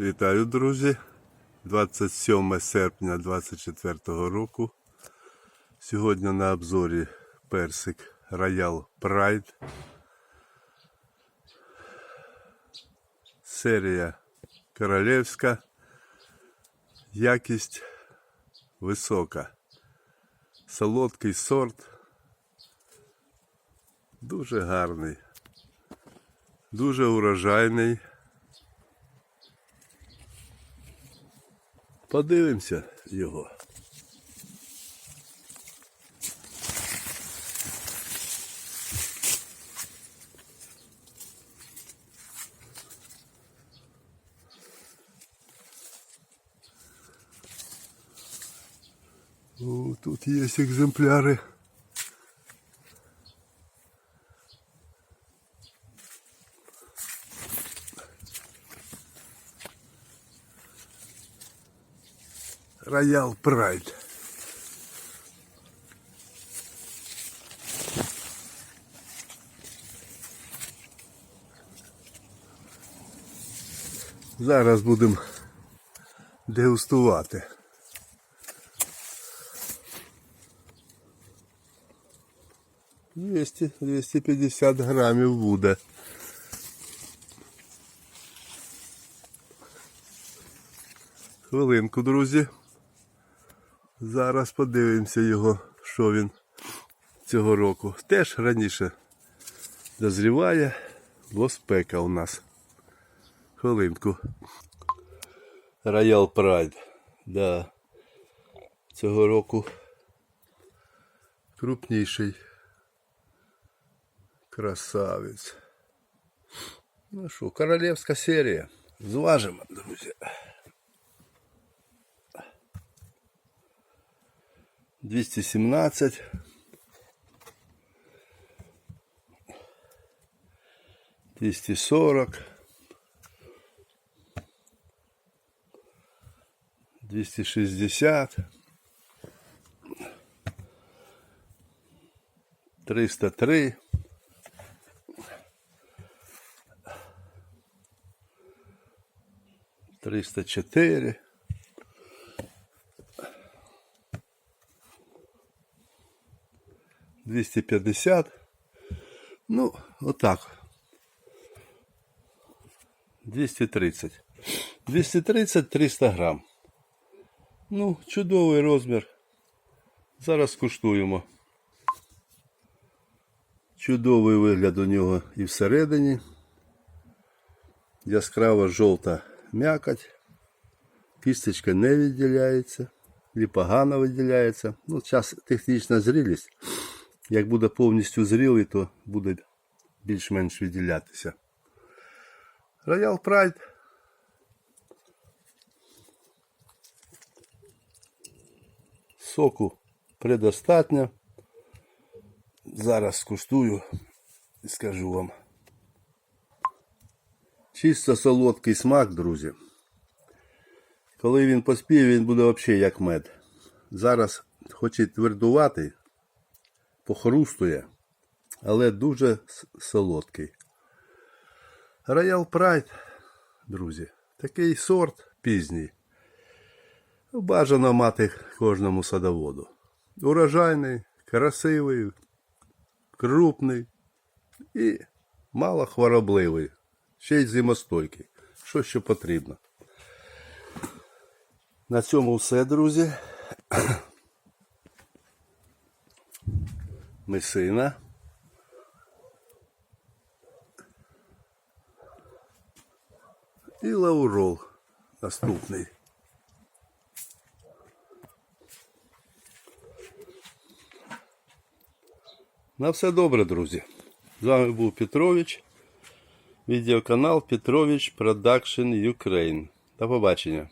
Вітаю, друзі. 27 серпня 24 року. Сьогодні на обзорі персик Royal Pride. Серія королевська. Якість висока. Солодкий сорт. Дуже гарний. Дуже урожайний. Подивимося його. О, тут є екземпляри. Роял Прайд. Зараз будемо дегустувати. Двісті 250 грамів буде. Хвилинку, друзі. Зараз подивимося його, що він цього року. Теж раніше дозріває, бо спека у нас. Хвилинку. Royal Pride. Да. Цього року крупніший. Красавець. Ну що, королевська серія. Зважимо, друзі. 217. Двести сорок. Двести шестьдесят. Триста три. Триста четыре. Двісті п'ятдесят. Ну, отак. 230. 230-300 грам. Ну, чудовий розмір. Зараз куштуємо. Чудовий вигляд у нього і всередині. Яскрава жовта м'якоть. Кісточка не відділяється. І виділяється. Ну, час технічна зрілість. Як буде повністю зрілий, то буде більш-менш відділятися. Royal Pride. Соку предостатньо. Зараз скуштую і скажу вам. Чисто солодкий смак, друзі. Коли він поспіє, він буде взагалі як мед. Зараз хоч і твердуватий, похрустує, але дуже солодкий. Royal Pride, друзі, такий сорт пізній. Бажано мати кожному садоводу. Урожайний, красивий, крупний і мало хворобливий, ще й зимостойкий. Що ще потрібно. На цьому все, друзі. Месина. І лаурол наступний. На все добре, друзі. З вами був Петрович. Відеоканал Петрович Production Ukraine. До побачення.